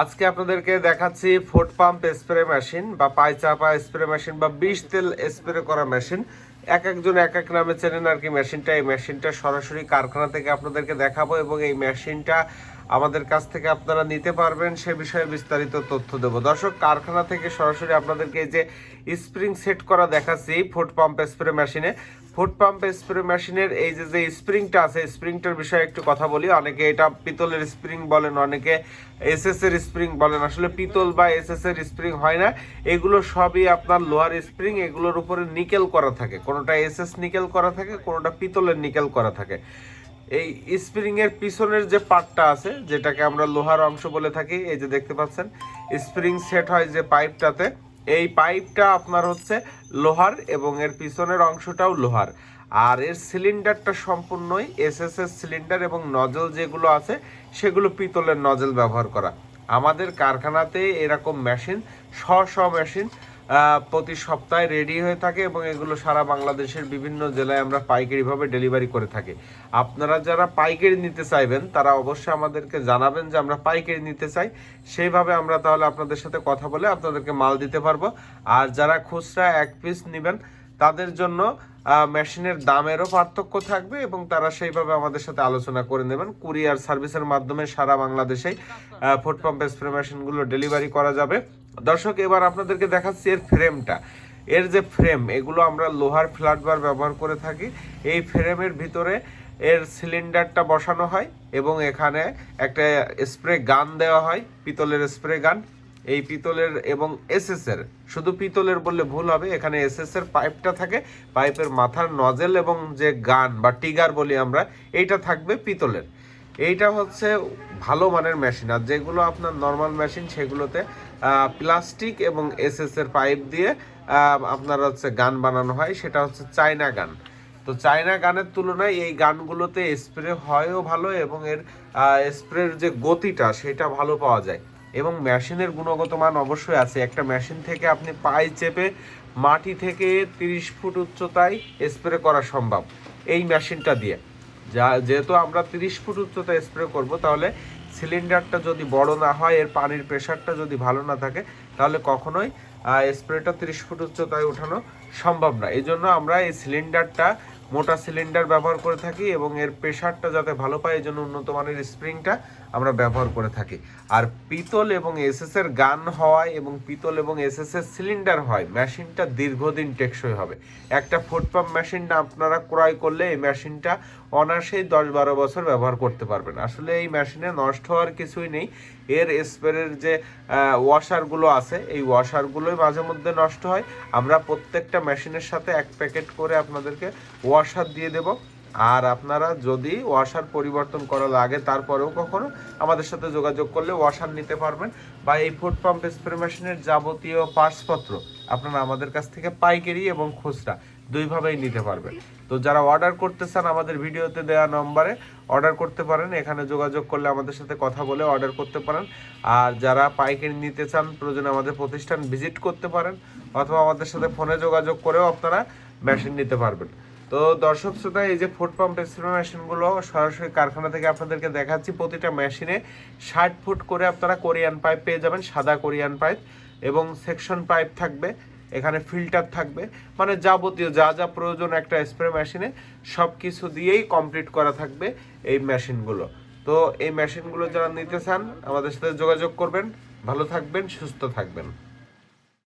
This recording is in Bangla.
আজকে আপনাদেরকে দেখাচ্ছি ফুড পাম্প স্প্রে মেশিন বা পায়চাপা স্প্রে মেশিন বা বিষ তেল স্প্রে করা মেশিন। এক একজন এক এক নামে চেনেন আর কি মেশিনটা। এই মেশিনটা সরাসরি কারখানা থেকে আপনাদেরকে দেখাবো এবং এই মেশিনটা আমাদের কাছ থেকে আপনারা নিতে পারবেন। সে বিষয়ে বিস্তারিত তথ্য দেবো। দর্শক, কারখানা থেকে সরাসরি আপনাদেরকে এই যে স্প্রিং সেট করা দেখাচ্ছি ফুড পাম্প স্প্রে মেশিনে। ফুড পাম্প স্প্রে মেশিনের এই যে যে স্প্রিংটা আছে, স্প্রিংটার বিষয়ে একটু কথা বলি। অনেকে এটা পিতলের স্প্রিং বলেন, অনেকে এসএস এর স্প্রিং বলেন। আসলে পিতল বা এসএস এর স্প্রিং হয় না। এগুলো সবই আপনার লোহার স্প্রিং, এগুলোর উপরে নিকেল করা থাকে। কোনোটা এসএস নিকেল করা থাকে, কোনোটা পিতলের নিকেল করা থাকে। এই স্প্রিং এর পিছনের যে পার্টটা আছে, যেটাকে আমরা লোহার অংশ বলে থাকি, এই যে দেখতে পাচ্ছেন, স্প্রিং সেট হয় যে পাইপটাতে। এই পাইপটা আপনার হচ্ছে লোহার এবং এর পিছনের অংশটাও লোহার। আর এর সিলিন্ডারটা সম্পূর্ণই এসএসএস সিলিন্ডার এবং নজল যেগুলো আছে, সেগুলো পিতলের নজল ব্যবহার করা। আমাদের কারখানাতে এরকম মেশিন শ শ মেশিন প্রতি সপ্তাহে রেডি হয়ে থাকে এবং এগুলো সারা বাংলাদেশের বিভিন্ন জেলায় আমরা পাইকারিভাবে ডেলিভারি করে থাকি। আপনারা যারা পাইকারি নিতে চাইবেন, তারা অবশ্যই আমাদেরকে জানাবেন যে আমরা পাইকারি নিতে চাই। সেইভাবে আমরা তাহলে আপনাদের সাথে কথা বলে আপনাদেরকে মাল দিতে পারব। আর যারা খুচরা এক পিস নেবেন, তাদের জন্য মেশিনের দামেরও পার্থক্য থাকবে এবং তারা সেইভাবে আমাদের সাথে আলোচনা করে নেবেন। কুরিয়ার সার্ভিসের মাধ্যমে সারা বাংলাদেশেই ফুড পাম্প স্প্রে মেশিনগুলো ডেলিভারি করা যাবে। দর্শক, এবার আপনাদেরকে দেখাচ্ছি এর ফ্রেমটা এর যে ফ্রেম এগুলো আমরা লোহার ফ্ল্যাট বার ব্যবহার করে থাকি। এই ফ্রেমের ভিতরে এর সিলিন্ডারটা বসানো হয় এবং এখানে একটা স্প্রে গান দেওয়া হয়, পিতলের স্প্রে গান এই পিতলের এবং এসএস এর শুধু পিতলের বললে ভুল হবে, এখানে এসএস এর পাইপটা থাকে। পাইপের মাথার নজেল এবং যে গান বা টিগার বলি আমরা, এইটা থাকবে পিতলের। এইটা হচ্ছে ভালো মানের মেশিন আর যেগুলো আপনার নর্মাল মেশিন সেগুলোতে প্লাস্টিক এবং এসএস এর পাইপ দিয়ে আপনার হচ্ছে গান বানানো হয়, সেটা হচ্ছে চায়না গান। তো চায়না গানের তুলনায় এই গানগুলোতে স্প্রে হয়ও ভালো এবং এর স্প্রের যে গতিটা, সেটা ভালো পাওয়া যায়। এবং মেশিনের গুণগত মান অবশ্যই আছে। একটা মেশিন থেকে আপনি পায়ে চেপে মাটি থেকে তিরিশ ফুট উচ্চতায় স্প্রে করা সম্ভব, এই মেশিনটা দিয়ে। যা, যেহেতু আমরা তিরিশ ফুট উচ্চতায় স্প্রে করব, তাহলে সিলিন্ডারটা যদি বড় না হয়, এর পানির প্রেশারটা যদি ভালো না থাকে, তাহলে কখনোই স্প্রেটা তিরিশ ফুট উচ্চতায় ওঠানো সম্ভব না। এই জন্য আমরা এই সিলিন্ডারটা মোটা সিলিন্ডার ব্যবহার করে থাকি এবং এর প্রেশারটা যাতে ভালো পায় এই জন্য উন্নত মানের স্প্রিংটা আমরা ব্যবহার করে থাকি। আর পিতল এবং এসএস এর গান হওয়ায় এবং পিতল এবং এসএস এর সিলিন্ডার হয় মেশিনটা দীর্ঘদিন টেকসই হবে। একটা ফুড পাম্প মেশিনটা আপনারা ক্রয় করলে এই মেশিনটা অনায়াসেই দশ বারো বছর ব্যবহার করতে পারবেন। আসলে এই মেশিনে নষ্ট হওয়ার কিছুই নেই। এর স্প্রের যে ওয়াশারগুলো আছে, এই ওয়াশারগুলোই মাঝে মধ্যে নষ্ট হয়। আমরা প্রত্যেকটা মেশিনের সাথে এক প্যাকেট করে আপনাদেরকে ওয়াশার দিয়ে দেব। আর আপনারা যদি ওয়াশার পরিবর্তন করা লাগে, তারপরেও কখনো আমাদের সাথে যোগাযোগ করলে ওয়াশার নিতে পারবেন বা এই ফুড পাম্প স্প্রে মেশিনের যাবতীয় পার্টসপত্র আপনারা আমাদের কাছ থেকে পাইকারি এবং খুচরা দুইভাবেই নিতে পারবেন। তো যারা অর্ডার করতে চান আমাদের ভিডিওতে দেওয়া নম্বরে অর্ডার করতে পারেন, এখানে যোগাযোগ করলে আমাদের সাথে কথা বলে অর্ডার করতে পারেন। আর যারা পাইকারি নিতে চান, প্রয়োজনে আমাদের প্রতিষ্ঠান ভিজিট করতে পারেন, অথবা আমাদের সাথে ফোনে যোগাযোগ করেও আপনারা মেশিন নিতে পারবেন। তো দর্শক শ্রোতা, এই যে ফুড পাম্প স্প্রে মেশিনগুলো সরাসরি কারখানা থেকে আপনাদেরকে দেখাচ্ছি, প্রতিটা মেশিনে ষাট ফুট করে আপনারা কোরিয়ান পাইপ পেয়ে যাবেন, সাদা কোরিয়ান পাইপ এবং সেকশন পাইপ থাকবে, এখানে ফিল্টার থাকবে মানে যাবতীয় যা যা প্রয়োজন একটা স্প্রে মেশিনে সব কিছু দিয়েই কমপ্লিট করা থাকবে এই মেশিনগুলো তো এই মেশিনগুলো যারা নিতে চান, আমাদের সাথে যোগাযোগ করবেন, ভালো থাকবেন, সুস্থ থাকবেন।